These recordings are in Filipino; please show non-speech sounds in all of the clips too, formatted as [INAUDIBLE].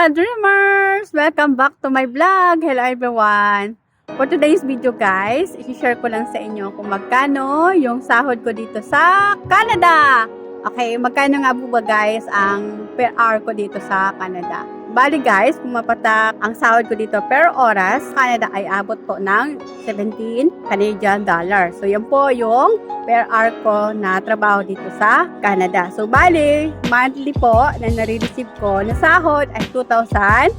ka-dreamers! Welcome back to my vlog! Hello everyone! For today's video guys, i-share ko lang sa inyo kung magkano yung sahod ko dito sa Canada! Okay, magkano nga po ba guys ang per hour ko dito sa Canada? Bali guys, kung mapatak ang sahod ko dito per oras, Canada ay abot po ng 17 Canadian dollar. So yan po yung per hour ko na trabaho dito sa Canada. So, bali, monthly po na nare-receive ko na sahod ay 2,040.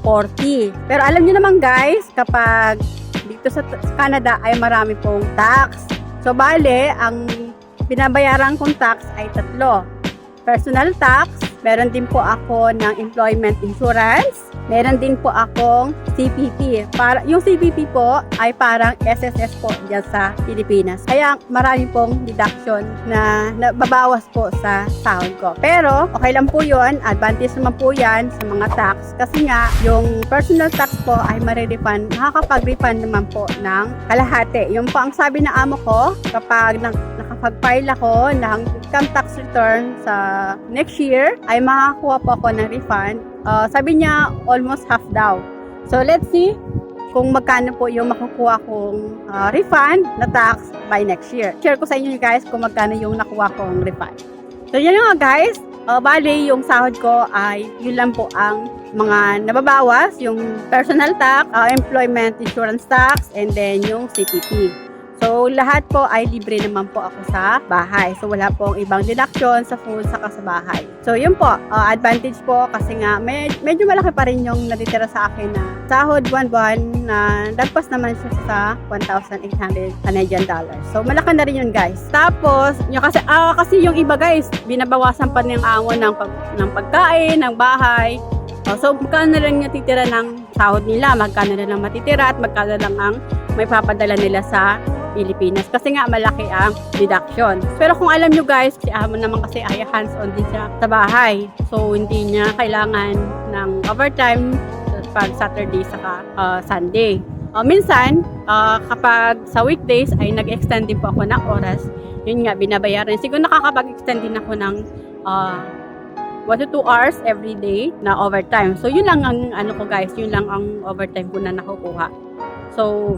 Pero alam niyo naman guys, kapag dito sa Canada ay marami pong tax. So, bali, ang binabayaran kong tax ay tatlo. Personal tax, meron din po ako ng employment insurance, meron din po akong CPP. Para, yung CPP po ay parang SSS po dyan sa Pilipinas. Kaya marami pong deduction na nababawas po sa sahod ko. Pero okay lang po yun, advantage naman po yan sa mga tax. Kasi nga, yung personal tax po ay marirefund, makakapag-refund naman po ng kalahati. Yung po ang sabi na amo ko, kapag nak- nakapag-file ako ng income tax return sa next year, ay makakuha po ako ng refund. Uh, sabi niya, almost half daw. So, let's see kung magkano po yung makukuha kong uh, refund na tax by next year. Share ko sa inyo guys kung magkano yung nakuha kong refund. So, yan nga guys. Uh, bali, yung sahod ko ay yun lang po ang mga nababawas, yung personal tax, uh, employment insurance tax, and then yung CPP. So, lahat po ay libre naman po ako sa bahay. So, wala pong ibang deduction sa food sa bahay. So, yun po. uh, advantage po kasi nga med- medyo malaki pa rin yung natitira sa akin na sahod buwan-buwan na lagpas naman siya sa 1,800 Canadian dollars. So, malaki na rin yun guys. Tapos, yung kasi, ah, kasi yung iba guys, binabawasan pa ng amo ng, pag, ng pagkain, ng bahay. Oh, so, magkano na lang natitira ng sahod nila, magkano na lang matitira at magkano lang ang may papadala nila sa Pilipinas. Kasi nga malaki ang deduction. Pero kung alam nyo guys, si Amo naman kasi ay hands-on din siya sa bahay. So hindi niya kailangan ng overtime pag Saturday saka uh, Sunday. Uh, minsan, uh, kapag sa weekdays ay nag-extend din po ako ng oras. Yun nga, binabayaran. Siguro nakakapag-extend din ako ng uh, 1 to 2 hours every day na overtime. So, yun lang ang ano ko guys, yun lang ang overtime ko na nakukuha. So,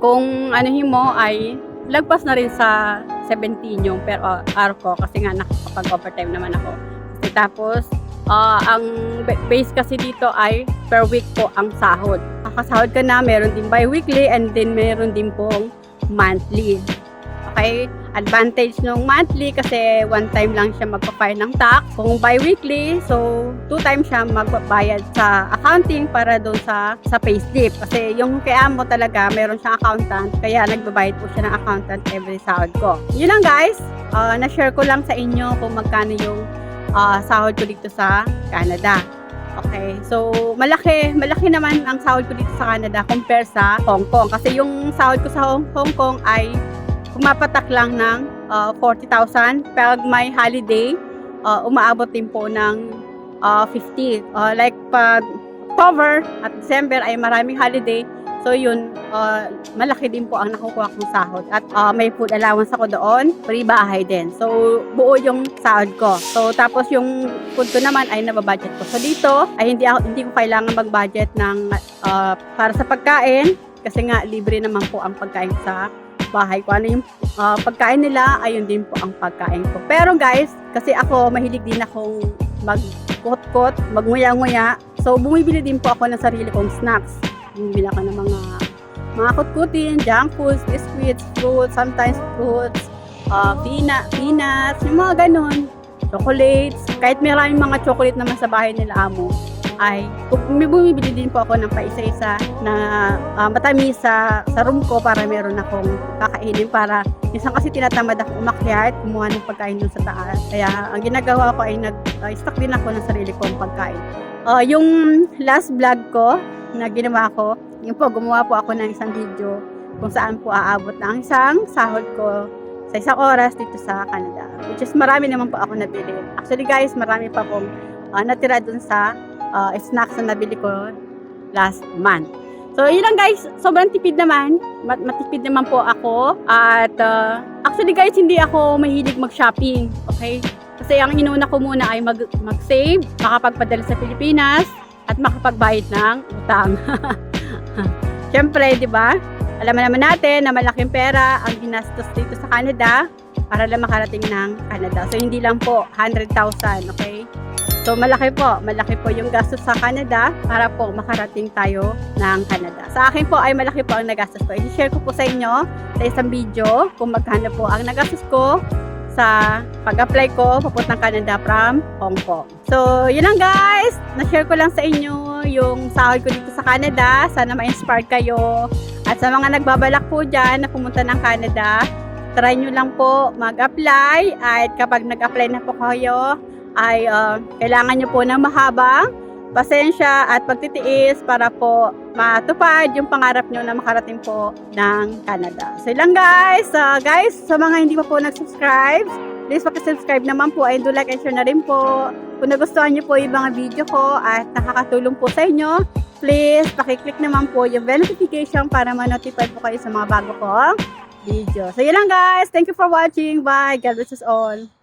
kung anuhin mo ay lagpas na rin sa 17 yung per hour kasi nga nakakapag-overtime naman ako. Tapos, ah, ang ba- base kasi dito ay per week po ang sahod. Kakasahod ka na, meron din bi-weekly and then meron din pong monthly. Okay? Advantage ng monthly kasi one time lang siya magpa-file ng tax. Kung bi-weekly, so two times siya magbabayad sa accounting para doon sa sa payslip. Kasi yung kay amo talaga, meron siyang accountant, kaya nagbabayad po siya ng accountant every sahod ko. Yun lang guys, Ah, na-share ko lang sa inyo kung magkano yung ah, sahod ko dito sa Canada. Okay, so malaki, malaki naman ang sahod ko dito sa Canada compare sa Hong Kong. Kasi yung sahod ko sa Hong Kong ay pumapatak lang ng uh, 40,000. Pag may holiday, uh, umaabot din po ng uh, 50. Uh, like pag October at December ay maraming holiday. So yun, uh, malaki din po ang nakukuha kong sahod. At uh, may food allowance ako doon, free bahay din. So buo yung sahod ko. So tapos yung food ko naman ay nababudget ko. So dito ay hindi, ako, hindi ko kailangan mag-budget ng uh, para sa pagkain kasi nga libre naman po ang pagkain sa bahay ko. Ano yung uh, pagkain nila, ayun din po ang pagkain ko. Pero guys, kasi ako mahilig din akong mag-kot-kot, magnguya-nguya. So bumibili din po ako ng sarili kong snacks. Bumibili ako ng mga mga kutkutin, junk foods, biscuits, fruits, sometimes fruits, uh, pina, peanuts, yung mga ganun. Chocolates. Kahit maraming mga chocolate naman sa bahay nila amo, ay bumibili din po ako ng paisa-isa na uh, matamis sa, sa room ko para meron akong kakainin para minsan kasi tinatamad ako umakyat, kumuha ng pagkain dun sa taas. Kaya ang ginagawa ko ay nag-stock din ako ng sarili kong pagkain. Uh, yung last vlog ko na ginawa ko, yung po gumawa po ako ng isang video kung saan po aabot ng isang sahod ko sa isang oras dito sa Canada. Which is marami naman po ako nabili. Actually guys, marami pa pong uh, natira dun sa uh, snacks na nabili ko last month. So, yun lang guys. Sobrang tipid naman. Mat matipid naman po ako. At uh, actually guys, hindi ako mahilig mag-shopping. Okay? Kasi ang inuna ko muna ay mag- mag-save, makapagpadala sa Pilipinas, at makapagbayad ng utang. [LAUGHS] Siyempre, di ba? Alam naman natin na malaking pera ang ginastos dito sa Canada para lang makarating ng Canada. So, hindi lang po 100,000, okay? So, malaki po. Malaki po yung gastos sa Canada para po makarating tayo ng Canada. Sa akin po ay malaki po ang nagastos ko. I-share ko po sa inyo sa isang video kung magkano po ang nagastos ko sa pag-apply ko papuntang Canada from Hong Kong. So, yun lang guys. Na-share ko lang sa inyo yung sahod ko dito sa Canada. Sana ma-inspire kayo. At sa mga nagbabalak po dyan na pumunta ng Canada, try nyo lang po mag-apply. At kapag nag-apply na po kayo, ay uh, kailangan nyo po ng mahabang pasensya at pagtitiis para po matupad yung pangarap nyo na makarating po ng Canada. So lang guys, uh, guys, sa mga hindi pa po nag-subscribe, please pakisubscribe naman po and do like and share na rin po. Kung nagustuhan nyo po yung mga video ko at nakakatulong po sa inyo, please pakiclick naman po yung bell notification para ma-notify po kayo sa mga bago kong video. So yun lang guys, thank you for watching. Bye, God bless us all.